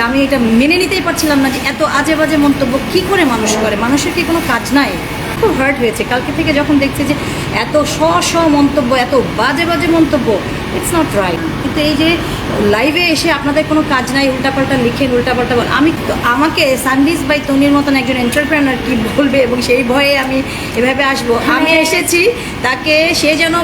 আমি এটা মেনে নিতেই পারছিলাম না যে এত আজে বাজে মন্তব্য কি করে মানুষ করে? মানুষের কি কোনো কাজ নাই? খুব হার্ট হয়েছে। কালকে থেকে যখন দেখছি যে এত স্ব স্ব মন্তব্য, এত বাজে বাজে মন্তব্য ইটস নট রাইট কিন্তু এই যে লাইভে এসে আপনাদের কোনো কাজ নাই উল্টাপাল্টা লিখেন উল্টাপাল্টা বল আমি আমাকে সানডিস বাই তনির মতন একজন এন্টারপ্রেনার কি বলবে? এবং সেই ভয়ে আমি এভাবে আসব। আমি এসেছি তাকে সে যেন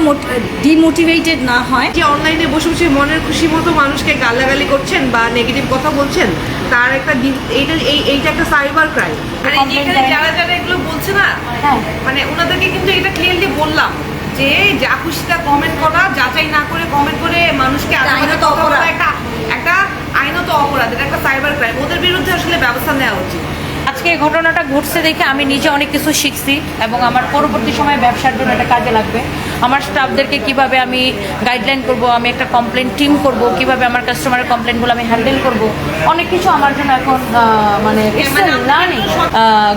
ডিমোটিভেটেড না হয়। যে অনলাইনে বসে বসে মনের খুশি মতো মানুষকে গালাগালি করছেন বা নেগেটিভ কথা বলছেন তার একটা এইটা এই এইটা একটা সাইবার ক্রাইম আর যারা যারা এগুলো বলছে না হ্যাঁ। মানে ওনাদেরকে কিন্তু এটা ক্লিয়ারলি বললাম। যে যা খুশি তা কমেন্ট করা যাচাই না করে কমেন্ট করে মানুষকে আইনত অপরাধ। একটা একটা আইনত অপরাধ এটা একটা সাইবার ক্রাইম ওদের বিরুদ্ধে আসলে ব্যবস্থা নেওয়া উচিত। আজকে এই ঘটনাটা ঘটছে দেখে আমি নিজে অনেক কিছু শিখছি এবং আমার পরবর্তী সময়ে ব্যবসার জন্য এটা কাজে লাগবে। আমার স্টাফদেরকে কীভাবে আমি গাইডলাইন করব আমি একটা কমপ্লেন টিম করব কীভাবে আমার কাস্টমারের কমপ্লেনগুলো আমি হ্যান্ডেল করব অনেক কিছু আমার জন্য এখন মানে লার্নিং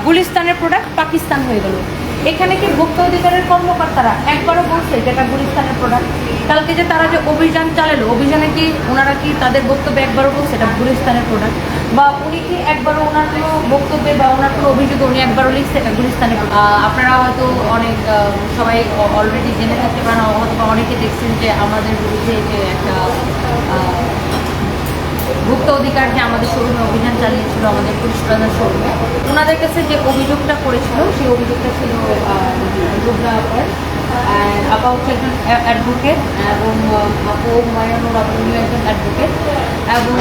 গুলিস্তানের প্রোডাক্ট পাকিস্তান হয়ে গেল। এখানে কি ভোক্তা অধিকারের কর্মকর্তারা একবারও বলছে যে এটা গুলিস্তানের প্রোডাক্ট কালকে যে তারা যে অভিযান চালালো, অভিযানে কি ওনারা কি তাদের বক্তব্যে একবারও বলছে এটা গুলিস্তানের প্রোডাক্ট বা উনি কি একবারও ওনার কোনো বক্তব্যে বা ওনার কোনো অভিযোগে উনি একবারও লিখছে এটা গুলিস্তানের আপনারা হয়তো অনেক সবাই অলরেডি জেনে থাকতে পারেন হয়তো অনেকে দেখছেন যে আমাদের বিরুদ্ধে যে একটা ভুক্ত অধিকার যে আমাদের শোরুমে অভিযান চালিয়েছিল আমাদের পুলিশ প্রধান শোরুমে। ওনাদের কাছে যে অভিযোগটা করেছিল, সেই অভিযোগটা ছিল আপা হচ্ছে একজন অ্যাডভোকেট এবং আপু হুমায়ুনুর আপু একজন অ্যাডভোকেট এবং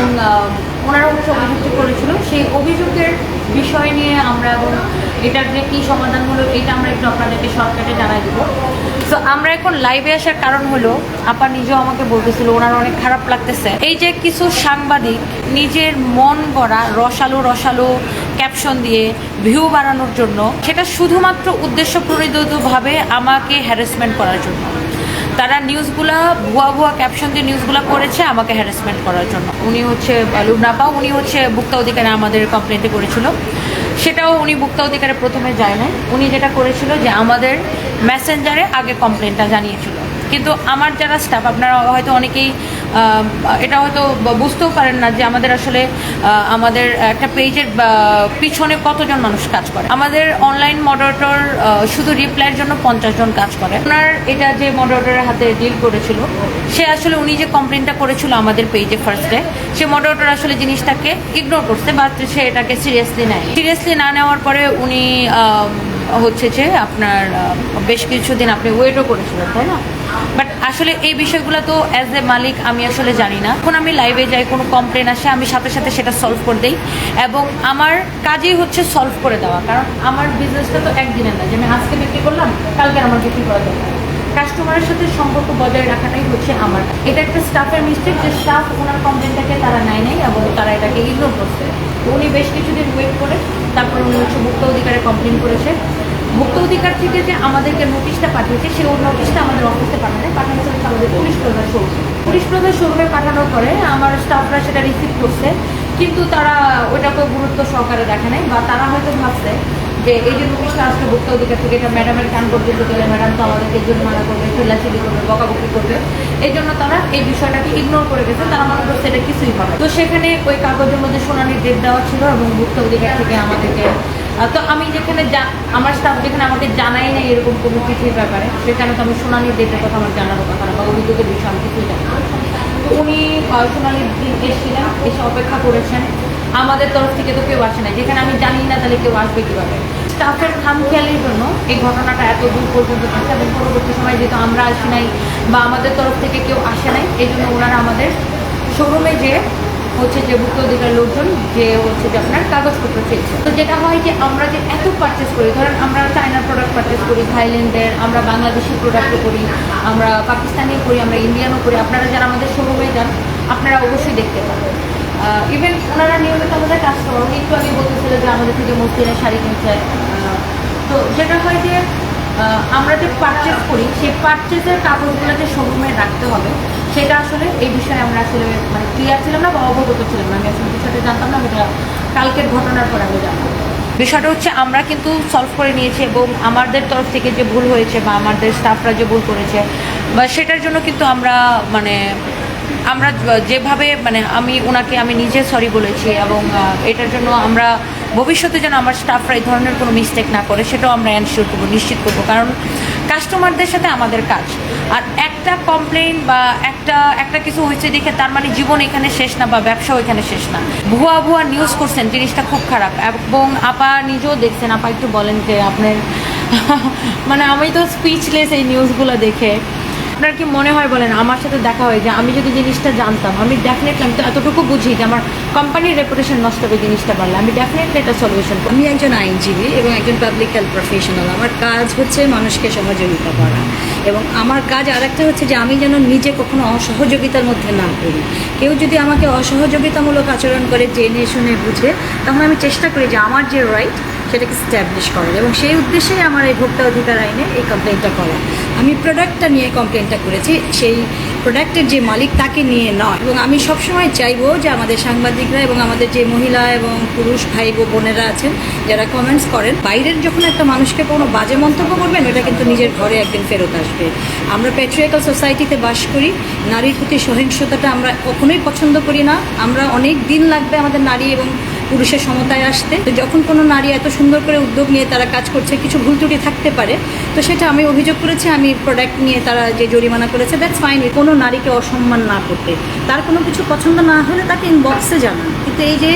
ওনারা হচ্ছে অভিযোগটি করেছিল। সেই অভিযোগের বিষয় নিয়ে আমরা এবং এটার যে কী সমাধান হলো এটা আমরা একটু আপনাদেরকে শর্টকাটে জানাই দেবো। তো আমরা এখন লাইভে আসার কারণ হলো, আপা নিজেও আমাকে বলতেছিল, ওনার অনেক খারাপ লাগতেছে। এই যে কিছু সাংবাদিক নিজের মন গড়া রসালো রসালো ক্যাপশন দিয়ে ভিউ বাড়ানোর জন্য, সেটা শুধুমাত্র উদ্দেশ্য প্রণোদিতভাবে আমাকে হ্যারাসমেন্ট করার জন্য। তারা নিউজগুলা ভুয়া ভুয়া ক্যাপশন দিয়ে নিউজগুলা করেছে আমাকে হ্যারাসমেন্ট করার জন্য। উনি হচ্ছে লুবনাপা উনি হচ্ছে ভুক্তা অধিকারে আমাদের কমপ্লেনটি করেছিল। সেটাও উনি ভোক্তা অধিকারে প্রথমে যায় নাই। উনি যেটা করেছিল যে আমাদের মেসেঞ্জারে আগে কমপ্লেনটা জানিয়েছিল। কিন্তু আমার যারা স্টাফ আপনারা হয়তো অনেকেই এটা হয়তো বুঝতেও পারেন না যে আমাদের আসলে আমাদের একটা পেজের পিছনে কতজন মানুষ কাজ করে। আমাদের অনলাইন মডারেটর শুধু রিপ্লাইয়ের জন্য পঞ্চাশ জন কাজ করে। ওনার এটা যে মডারেটরের হাতে ডিল করেছিল, সে আসলে উনি যে কমপ্লেনটা করেছিল আমাদের পেজে ফার্স্টে সে মডারেটর আসলে জিনিসটাকে ইগনোর করছে বাট সে এটাকে সিরিয়াসলি নেয় সিরিয়াসলি না নেওয়ার পরে উনি হচ্ছে যে আপনার বেশ কিছুদিন আপনি ওয়েটও করেছিলেন, তাই না? বাট আসলে এই বিষয়গুলো তো অ্যাজ এ মালিক আমি আসলে জানি না। এখন আমি লাইভে যাই, কোনো কমপ্লেন আসে, আমি সাথে সাথে সেটা সলভ করে দিই। এবং আমার কাজই হচ্ছে সলভ করে দেওয়া। কারণ আমার বিজনেসটা তো একদিনের না, যে আমি আজকে বিক্রি করলাম, কালকে আমার বিক্রি করা দরকার কাস্টমারের সাথে সম্পর্ক বজায় রাখাটাই হচ্ছে আমার এটা একটা স্টাফের মিস্টেক যে স্টাফ ওনার কমপ্লেনটাকে তারা নেয় নাই এবং তারা এটাকে ইগনোর করছে। উনি বেশ কিছুদিন ওয়েট করে, তারপর উনি হচ্ছে ভুক্ত অধিকারে কমপ্লেন করেছে। ভুক্ত অধিকার থেকে যে আমাদেরকে নোটিশটা পাঠিয়েছে, সেই নোটিশটা আমাদের অফিসে পাঠানো পাঠানো হচ্ছে আমাদের পুলিশ প্রধান শোরুম। পুলিশ প্রধান শোরুমে পাঠানোর পরে আমার স্টাফরা সেটা রিসিভ করছে। কিন্তু তারা ওইটাকে গুরুত্ব সহকারে দেখে নাই বা তারা হয়তো ভাবছে যে এই যে নোটিশটা আসলে ভুক্ত অধিকার থেকে, এটা ম্যাডামের কান পর্যন্ত গেলে ম্যাডাম তো আমাদেরকে জরিমানা করবে চিল্লাচিল্লি করবে, বকাবকি করবে। এই জন্য তারা এই বিষয়টাকে ইগনোর করে গেছে। তারা মনে করছে এটা কিছুই হবে তো সেখানে ওই কাগজের মধ্যে শুনানির ডেট দেওয়া ছিল এবং ভুক্ত অধিকার থেকে আমাদেরকে তো আমি যেখানে যা, আমার স্টাফ যেখানে আমাকে জানাই না এরকম কোনো চিঠির ব্যাপারে, সেখানে তো আমি শুনানির ডেটের কথা আমার জানারও কথা না, বা অভিযোগের বিষয়ে, আমি কিছুই জানি তো উনি শুনানির দিন এসেছিলেন, এসে অপেক্ষা করেছেন। আমাদের তরফ থেকে তো কেউ আসে না যেখানে আমি জানি না তাহলে কেউ আসবে কীভাবে। স্টাফের খামখেয়ালির জন্য এই ঘটনাটা এত দূর পর্যন্ত গেছে এবং পরবর্তী সময় যেহেতু আমরা আসি নাই, বা আমাদের তরফ থেকে কেউ আসে নাই, এই জন্য ওনারা আমাদের শোরুমে যে হচ্ছে যে ভুক্ত অধিকার লোকজন যে হচ্ছে যে আপনার কাগজপত্র চেয়েছে। তো যেটা হয় যে আমরা যে এত পারচেস করি, ধরেন আমরা চায়নার প্রোডাক্ট পারচেস করি থাইল্যান্ডের আমরা বাংলাদেশি প্রোডাক্টও করি, আমরা পাকিস্তানিও করি, আমরা ইন্ডিয়ানও করি, আপনারা যারা আমাদের শোরুমে যান, আপনারা অবশ্যই দেখতে পাবেন। ইভেন ওনারা নিয়মিত আমাদের কাস্টমার উনি একটু আগে বলতেছিল যে আমাদের থেকে মসজিদের শাড়ি কিনছে তো যেটা হয় যে আমরা যে পারচেস করি, সেই পারচেসের কাগজগুলো যে শোরুমে রাখতে হবে। সেটা আসলে এই বিষয়ে আমরা আসলে মানে ক্লিয়ার ছিলাম না বা অবগত ছিলাম না। আমি আসলে বিষয়টা জানতাম না এটা কালকের ঘটনার পর আমি জানতাম। বিষয়টা হচ্ছে আমরা কিন্তু সলভ করে নিয়েছি এবং আমাদের তরফ থেকে যে ভুল হয়েছে বা আমাদের স্টাফরা যে ভুল করেছে বা সেটার জন্য কিন্তু আমরা মানে আমরা যেভাবে মানে আমি, ওনাকে আমি নিজে সরি বলেছি এবং এটার জন্য আমরা ভবিষ্যতে যেন আমার স্টাফরা এই ধরনের কোনো মিস্টেক না করে, সেটাও আমরা এনশিওর করব, নিশ্চিত করব। কারণ কাস্টমারদের সাথে আমাদের কাজ। আর একটা কমপ্লেন বা একটা একটা কিছু হয়েছে দেখে তার মানে জীবন এখানে শেষ না বা ব্যবসাও এখানে শেষ না। ভুয়া ভুয়া নিউজ করছেন, জিনিসটা খুব খারাপ। এবং আপা নিজেও দেখছেন, আপা একটু বলেন যে আপনার? মানে আমি তো স্পিচলেস এই নিউজগুলো দেখে। আপনার কি মনে হয় বলেন, আমার সাথে দেখা হয় যে আমি যদি জিনিসটা জানতাম, আমি ডেফিনেটলি আমি তো এতটুকু বুঝি যে আমার কোম্পানির রেপুটেশন নষ্ট হবে জিনিসটা পারলে আমি ডেফিনেটলি এটা সলিউশন আমি একজন আইনজীবী এবং একজন পাবলিক হেলথ প্রফেশনাল আমার কাজ হচ্ছে মানুষকে সহযোগিতা করা এবং আমার কাজ আরেকটা হচ্ছে যে আমি যেন নিজে কখনো অসহযোগিতার মধ্যে না করি কেউ যদি আমাকে অসহযোগিতামূলক আচরণ করে, জেনে শুনে বুঝে তখন আমি চেষ্টা করি যে আমার যে রাইট সেটাকে স্ট্যাবলিশ করার এবং সেই উদ্দেশ্যেই আমার এই ভোক্তা অধিকার আইনে এই কমপ্লেনটা করা। আমি প্রোডাক্টটা নিয়ে কমপ্লেনটা করেছি, সেই প্রোডাক্টের যে মালিক তাকে নিয়ে নয় এবং আমি সবসময় চাইব যে আমাদের সাংবাদিকরা এবং আমাদের যে মহিলা এবং পুরুষ ভাই বোনেরা আছেন, যারা কমেন্টস করেন, বাইরের যখন একটা মানুষকে কোনো বাজে মন্তব্য করবেন, ওটা কিন্তু নিজের ঘরে একদিন ফেরত আসবে। আমরা প্যাট্রিয়াকাল সোসাইটিতে বাস করি, নারীর প্রতি সহিংসতাটা আমরা কখনোই পছন্দ করি না। আমরা অনেক দিন লাগবে আমাদের নারী এবং পুরুষের সমতায় আসতে। তো যখন কোনো নারী এত সুন্দর করে উদ্যোগ নিয়ে তারা কাজ করছে, কিছু ভুল ত্রুটি থাকতে পারে। তো সেটা আমি অভিযোগ করেছি, আমি প্রোডাক্ট নিয়ে তারা যে জরিমানা করেছে দ্যাটস ফাইন কোনো নারীকে অসম্মান না করতে। তার কোনো কিছু পছন্দ না হলে তাকে ইনবক্সে জানান। কিন্তু এই যে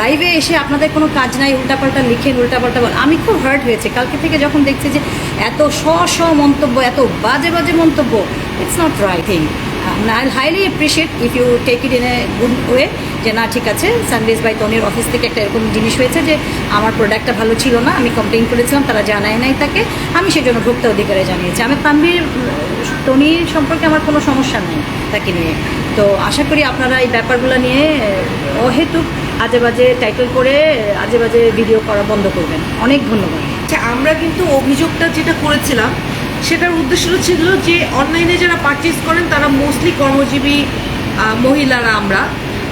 লাইভে এসে আপনাদের কোনো কাজ নাই, উল্টাপাল্টা লিখেন, উল্টাপাল্টা বল আমি খুব হার্ট হয়েছে। কালকে থেকে যখন দেখছি যে এত শ স্ব মন্তব্য, এত বাজে বাজে মন্তব্য it's not right thing I highly appreciate if you take it in a good way যে না, ঠিক আছে সানরাইজ বাই তনির অফিস থেকে একটা এরকম জিনিস হয়েছে যে আমার প্রোডাক্টটা ভালো ছিল না, আমি কমপ্লেন করেছিলাম, তারা জানায় নাই তাকে, আমি সেজন্য ভোক্তা অধিকারে জানিয়েছি। আমি তানভীর টনির সম্পর্কে আমার কোনো সমস্যা নেই তাকে নিয়ে। তো আশা করি আপনারা এই ব্যাপারগুলো নিয়ে অহেতুক আজে বাজে টাইটেল করে আজে বাজে ভিডিও করা বন্ধ করবেন। অনেক ধন্যবাদ। আচ্ছা আমরা কিন্তু অভিযোগটা যেটা করেছিলাম সেটার উদ্দেশ্য ছিল যে অনলাইনে যারা পারচেজ করেন, তারা মোস্টলি কর্মজীবী মহিলারা আমরা।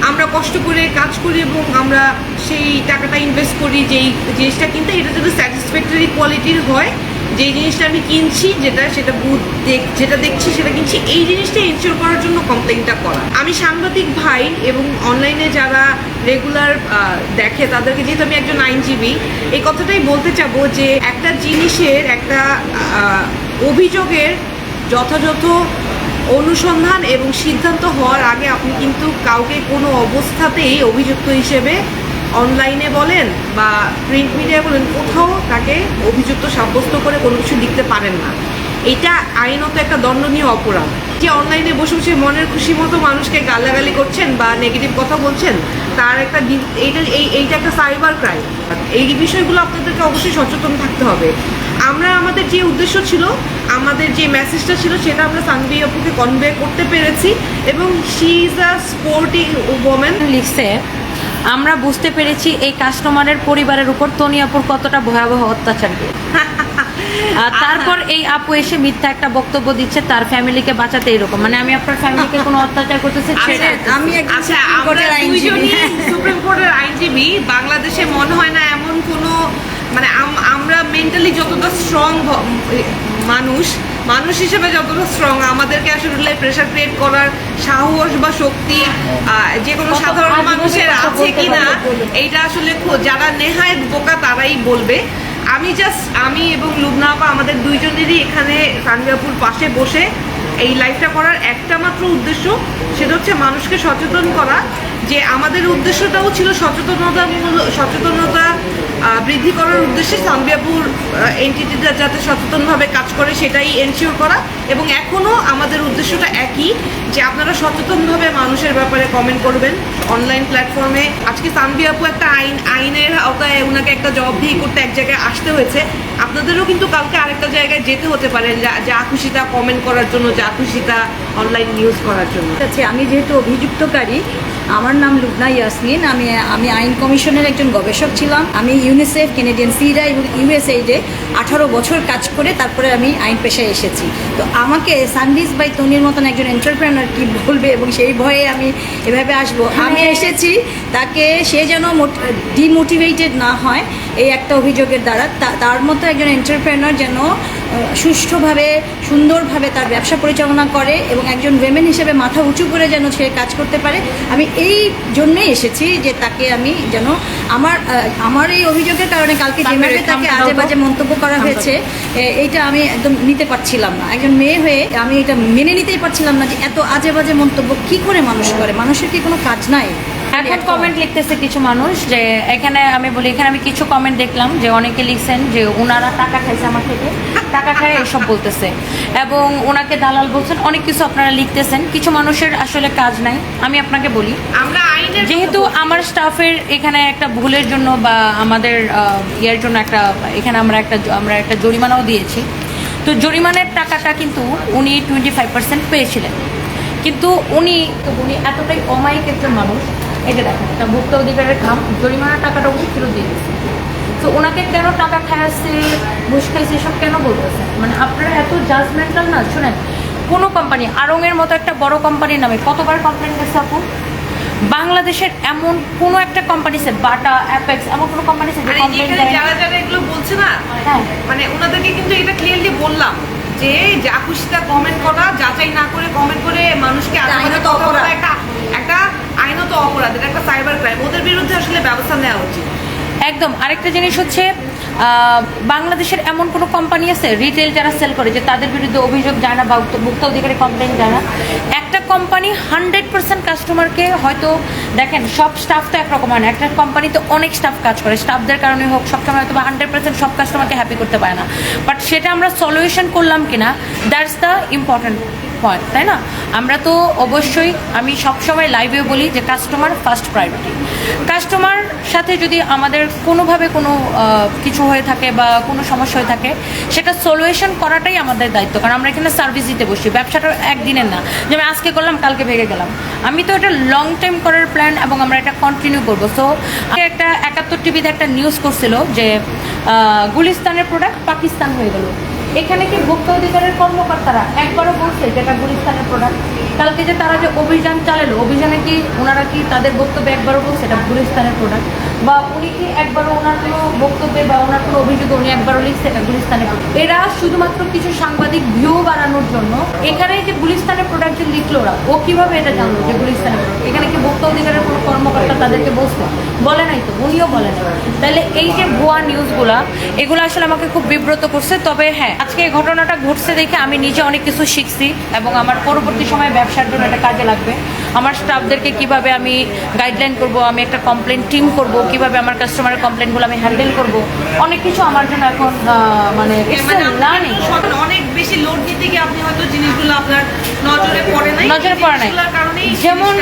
আমরা কষ্ট করে কাজ করি এবং আমরা সেই টাকাটা ইনভেস্ট করি যেই জিনিসটা কিনতে, এটা যদি স্যাটিসফ্যাক্টরি কোয়ালিটির হয়, যেই জিনিসটা আমি কিনছি যেটা, সেটা বুথ দেখ, যেটা দেখছি সেটা কিনছি, এই জিনিসটা ইনশিওর করার জন্য কমপ্লেনটা করা। আমি সাংবাদিক ভাই এবং অনলাইনে যারা রেগুলার দেখে, তাদেরকে যেহেতু আমি একজন আইনজীবী, এই কথাটাই বলতে চাবো যে একটা জিনিসের একটা অভিযোগের যথাযথ অনুসন্ধান এবং সিদ্ধান্ত হওয়ার আগে আপনি কিন্তু কাউকে কোনো অবস্থাতেই অভিযুক্ত হিসেবে অনলাইনে বলেন বা প্রিন্ট মিডিয়ায় বলেন, কোথাও তাকে অভিযুক্ত সাব্যস্ত করে কোনো কিছু লিখতে পারেন না। এটা আইনত একটা দণ্ডনীয় অপরাধ। যে অনলাইনে বসে বসে মনের খুশি মতো মানুষকে গালাগালি করছেন বা নেগেটিভ কথা বলছেন, তার একটা এইটা এই এইটা একটা সাইবার ক্রাইম এই বিষয়গুলো আপনাদেরকে অবশ্যই সচেতন থাকতে হবে। আমরা আমাদের যে উদ্দেশ্য ছিল আমাদের যে মেসেজটা ছিল সেটা আমরা সানভি আপুকে কনভে করতে পেরেছি এবং she is a sporting woman লিখছে আমরা বুঝতে পেরেছি এই কাস্টমারের পরিবারের উপর তনিয়াপুর কতটা ভয়াবহ অত্যাচার তারপর এই আপু এসে মিথ্যা একটা বক্তব্য দিচ্ছে তার ফ্যামিলিকে বাঁচাতে এরকম। মানে আমি আপনার ফ্যামিলিকে কোনো অত্যাচার করতেছি সেটা আমি আচ্ছা আমরা সুপ্রিম কোর্টের আইনজীবী। বাংলাদেশে মনে হয় না এমন কোনো মানে আমরা মেন্টালি যতটা স্ট্রং মানুষ মানুষ হিসেবে যতটা স্ট্রং আমাদেরকে আসলে প্রেশার ক্রিয়েট করার সাহস বা শক্তি যে কোনো সাধারণ মানুষের আছে পারবে বলুন। এইটা আসলে যারা নেহায় বোকা তারাই বলবে আমি জাস্ট আমি এবং লুবনা আপা আমাদের দুইজনেরই এখানে সানবিয়াপুর পাশে বসে এই লাইফটা করার একটা মাত্র উদ্দেশ্য সেটা হচ্ছে মানুষকে সচেতন করা যে আমাদের উদ্দেশ্যটাও ছিল সচেতনতা সচেতনতা বৃদ্ধি করার উদ্দেশ্যে সানবিয়াপুর এন্টিটিটা যাতে সচেতনভাবে কাজ করে সেটাই এনশিওর করা এবং এখনও আমাদের উদ্দেশ্যটা একই যে আপনারা সচেতনভাবে মানুষের ব্যাপারে কমেন্ট করবেন অনলাইন প্ল্যাটফর্মে আজকে আপু একটা আইন, আইনের আওতায় ওনাকে একটা জবাবদিহি করতে এক জায়গায় আসতে হয়েছে। আপনাদেরও কিন্তু কালকে আরেকটা জায়গায় যেতে হতে পারে যা- যা খুশিটা কমেন্ট করার জন্য, যা খুশিটা অনলাইন নিউজ করার জন্য। আছে আমি যেহেতু অভিযুক্তকারী আমার নাম লুবনা ইয়াসমিন আমি আমি আইন কমিশনের একজন গবেষক ছিলাম। আমি ইউনিসেফ কেনেডিয়ান সিরা এবং ইউএসএইডে আঠারো বছর কাজ করে তারপরে আমি আইন পেশায় এসেছি। তো আমাকে সানভিস বাই তনির মতন একজন এন্টারপ্রেনার কি বলবে এবং সেই ভয়ে আমি এভাবে আসব? আমি এসেছি তাকে সে যেন ডিমোটিভেটেড না হয় এই একটা অভিযোগের দ্বারা। তা- তার মতো একজন এন্টারপ্রেনার যেন সুষ্ঠুভাবে সুন্দরভাবে তার ব্যবসা পরিচালনা করে এবং একজন ওয়েমেন হিসেবে মাথা উঁচু করে যেন সে কাজ করতে পারে। আমি এই জন্যই এসেছি যে তাকে আমি যেন আমার আমার এই অভিযোগের কারণে কালকে যেভাবে তাকে আজে বাজে মন্তব্য করা হয়েছে এইটা আমি একদম নিতে পারছিলাম না। একজন মেয়ে হয়ে আমি এটা মেনে নিতেই পারছিলাম না যে এত আজে বাজে মন্তব্য কি করে মানুষ করে? মানুষের কি কোনো কাজ নাই? এখন কমেন্ট লিখতেছে কিছু মানুষ যে এখানে আমি বলি এখানে আমি কিছু কমেন্ট দেখলাম যে অনেকে লিখছেন যে ওনারা টাকা খাইছে আমার থেকে। টাকা খায় এসব বলতেছে। এবং ওনাকে দালাল বলছেন অনেক কিছু আপনারা লিখতেছেন। কিছু মানুষের আসলে কাজ নাই। আমি আপনাকে বলি আমরা যেহেতু আমার স্টাফের এখানে একটা ভুলের জন্য বা আমাদের ইয়ের জন্য একটা এখানে আমরা একটা আমরা একটা জরিমানাও দিয়েছি। তো জরিমানার টাকাটা কিন্তু উনি টোয়েন্টি ফাইভ পার্সেন্ট পেয়েছিলেন। কিন্তু উনি তো উনি এতটাই অমায়িক একজন মানুষ যে দেখেন একটা ভোক্তা অধিকারের খাম জরিমানার টাকাটা উনি ফেরত দিয়ে দিয়েছে। তো ওনাকে কেন টাকা খাইছে ঘুষ খাইছে এসব কেন বলতেছে? মানে আপনারা এত জাজমেন্টাল না শুনেন কোনো কোম্পানি আরঙের মতো একটা বড় কোম্পানির নামে কতবার কমপ্লেন গেছে আপু? বাংলাদেশের এমন কোনো একটা কোম্পানি আছে বাটা অ্যাপেক্স এমন কোনো কোম্পানি আছে যারা যারা এগুলো বলছে না হ্যাঁ। মানে ওনাদেরকে কিন্তু এটা ক্লিয়ারলি বললাম যে যা খুশিটা কমেন্ট করা যাচাই না করে কমেন্ট করে মানুষকে এটা আজেবাজে আইনত কথা বলা অপরাধ। একটা একটা আইনত অপরাধ এটা একটা সাইবার ক্রাইম ওদের বিরুদ্ধে আসলে ব্যবস্থা নেওয়া উচিত। একদম, আরেকটা জিনিস হচ্ছে বাংলাদেশের এমন কোনো কোম্পানি আছে রিটেল যারা সেল করে, যে তাদের বিরুদ্ধে অভিযোগ যায় না বা ভোক্তা অধিকারী কমপ্লেন যায় না একটা কোম্পানি হান্ড্রেড পার্সেন্ট কাস্টমারকে হয়তো, দেখেন, সব স্টাফ তো একরকম হয় না। একটা কোম্পানিতে অনেক স্টাফ কাজ করে স্টাফদের কারণে হোক, সবসময় হয়তো বা হান্ড্রেড পার্সেন্ট সব কাস্টমারকে হ্যাপি করতে পারে না। বাট সেটা আমরা সলিউশন করলাম কিনা দ্যাটস দ্য ইম্পর্ট্যান্ট পয়েন্ট তাই না? আমরা তো অবশ্যই, আমি সবসময় লাইভে বলি যে কাস্টমার ফার্স্ট প্রায়োরিটি কাস্টমার সাথে যদি আমাদের কোনোভাবে কোনো কিছু হয়ে থাকে বা কোনো সমস্যা হয়ে থাকে, সেটা সলিউশন করাটাই আমাদের দায়িত্ব। কারণ আমরা এখানে সার্ভিস দিতে বসি, ব্যবসাটা একদিনের না। যে আমি আজকে করলাম, কালকে ভেঙে গেলাম। আমি তো এটা লং টাইম করার প্ল্যান এবং আমরা এটা কন্টিনিউ করব। সো একটা একাত্তর টিভিতে একটা নিউজ করছিল যে গুলিস্তানের প্রোডাক্ট পাকিস্তান হয়ে গেল। এখানে কি ভোক্তা অধিকারের কর্মকর্তারা? একবারও বলছে যেটা গুলিস্তানের প্রোডাক্ট কালকে যে তারা যে অভিযান চালালো, অভিযানে কি ওনারা কি তাদের বক্তব্য একবারও বলছে? এটা গুলিস্তানের প্রোডাক্ট বা উনি কি একবারও ওনার কোনো বক্তব্যে বা ওনার কোনো অভিযোগে উনি একবারও লিখছে product? এরা শুধুমাত্র কিছু সাংবাদিক ভিউ বাড়ানোর জন্য এখানে যে গুলিস্তানের প্রোডাক্ট যে লিখলো ওরা, ও কীভাবে এটা জানলো যে গুলিস্তানের product? এখানে কি ভোক্তা অধিকারের কোনো কর্মকর্তা তাদেরকে বলছে বলে নাই তো, উনিও বলে নাই তাহলে এই যে ভুয়া নিউজগুলা এগুলো আসলে আমাকে খুব বিব্রত করছে তবে হ্যাঁ আজকে এই ঘটনাটা ঘটছে দেখে আমি নিজে অনেক কিছু শিখছি এবং আমার পরবর্তী সময়ে ব্যবসার জন্য এটা কাজে লাগবে আমার স্টাফদেরকে কীভাবে আমি গাইডলাইন করব আমি একটা কমপ্লেন টিম করব কীভাবে আমার কাস্টমারের কমপ্লেনগুলো আমি হ্যান্ডেল করব অনেক কিছু আমার জন্য এখন মানে মানে লার্নিং অনেক বেশি লোড নিতে গিয়ে আপনি হয়তো জিনিসগুলো আপনার নজরে পড়ে নাই। নজরে পড়ে নাই। যেমন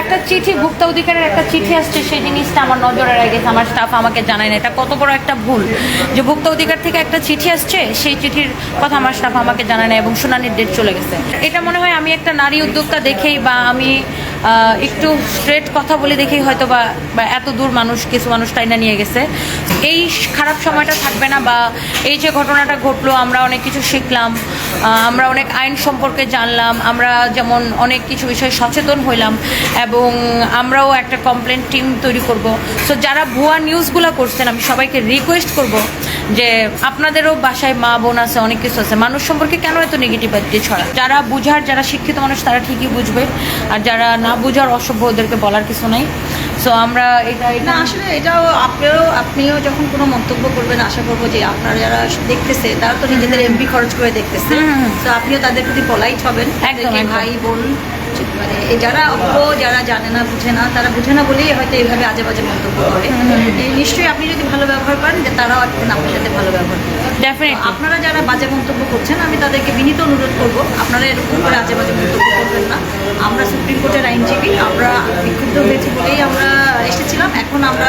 একটা চিঠি ভোক্তা অধিকারের একটা চিঠি আসছে সেই জিনিসটা আমার নজরে রেখেছে আমার স্টাফ আমাকে জানায় না এটা কত বড় একটা ভুল। যে ভোক্তা অধিকার থেকে একটা চিঠি আসছে সেই চিঠির কথা আমার স্টাফ আমাকে জানায় না এবং শুনানির ডেট চলে গেছে। এটা মনে হয় আমি একটা নারী উদ্যোক্তা দেখেই বা আমি একটু স্ট্রেট কথা বলে দেখেই হয়তো বা এত দূর মানুষ, কিছু মানুষ টাইনা নিয়ে গেছে। এই খারাপ সময়টা থাকবে না বা এই যে ঘটনাটা ঘটলো, আমরা অনেক কিছু শিখলাম আমরা অনেক আইন সম্পর্কে জানলাম, আমরা যেমন অনেক কিছু বিষয়ে সচেতন হইলাম এবং আমরাও একটা কমপ্লেন টিম তৈরি করব। সো যারা ভুয়া নিউজগুলো করছেন, আমি সবাইকে রিকোয়েস্ট করব যে আপনাদেরও বাসায় মা বোন আছে অনেক কিছু আছে। মানুষ সম্পর্কে কেন এত নেগেটিভিটি ছড়া যারা বুঝার যারা শিক্ষিত মানুষ তারা ঠিকই বুঝবে। আর যারা না বুঝার অসভ্য ওদেরকে বলার কিছু নাই। সো আমরা এটা এটা না আসলে এটাও আপনারও আপনিও যখন কোনো মন্তব্য করবেন আশা করব যে আপনারা যারা দেখতেছে তারা তো নিজেদের এমপি খরচ করে দেখতেছে। তো আপনিও তাদের প্রতি পলাইট হবেন। ভাই বোন মানে এই যারা অজ্ঞ যারা জানে না বুঝে না তারা বুঝে না বলেই হয়তো এইভাবে আজে বাজে মন্তব্য করে। নিশ্চয়ই আপনি যদি ভালো ব্যবহার করেন যে তারাও একদিন আপনার সাথে ভালো ব্যবহার করবে। ডেফিনেটলি আপনারা যারা বাজে মন্তব্য করছেন আমি তাদেরকে বিনীত অনুরোধ করব আপনারা এরকম করে আজে বাজে মন্তব্য করবেন না। আমরা সুপ্রিম কোর্টের আইনজীবী আমরা বিক্ষুব্ধ হয়েছি বলেই আমরা এসেছিলাম। এখন আমরা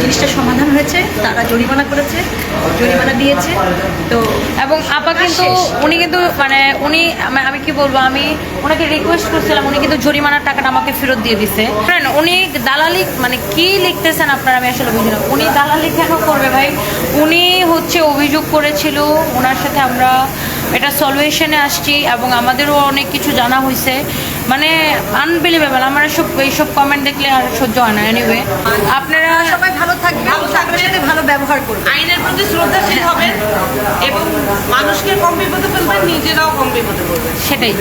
জিনিসটা সমাধান হয়েছে তারা জরিমানা করেছে জরিমানা দিয়েছে তো এবং আপা কিন্তু। উনি কিন্তু মানে উনি আমি- আমি কি বলব আমি ওনাকে রিকোয়েস্ট করছিলাম উনি কিন্তু জরিমানার টাকাটা আমাকে ফেরত দিয়ে দিছে। শোনেন, উনি দালালি মানে কি লিখতেছেন আপনারা আমি আসলে বুঝি না। উনি দালালি কেন করবে ভাই? উনি হচ্ছে অভিযোগ করেছিল ওনার সাথে আমরা এটা সলিউশনে আসছি এবং আমাদেরও অনেক কিছু জানা হয়েছে মানে আনবিলিভেবল আমার এসব এইসব কমেন্ট দেখলে আর সহ্য হয় না এনিওয়ে আপনারা সবাই ভালো থাকবেন ভালো থাকবেন। সাথে ভালো ব্যবহার করবে আইনের প্রতি শ্রদ্ধাশীল হবেন এবং মানুষকে কম বিপদে ফেলবেন নিজেরাও কম বিপদে পড়বেন। সেটাই।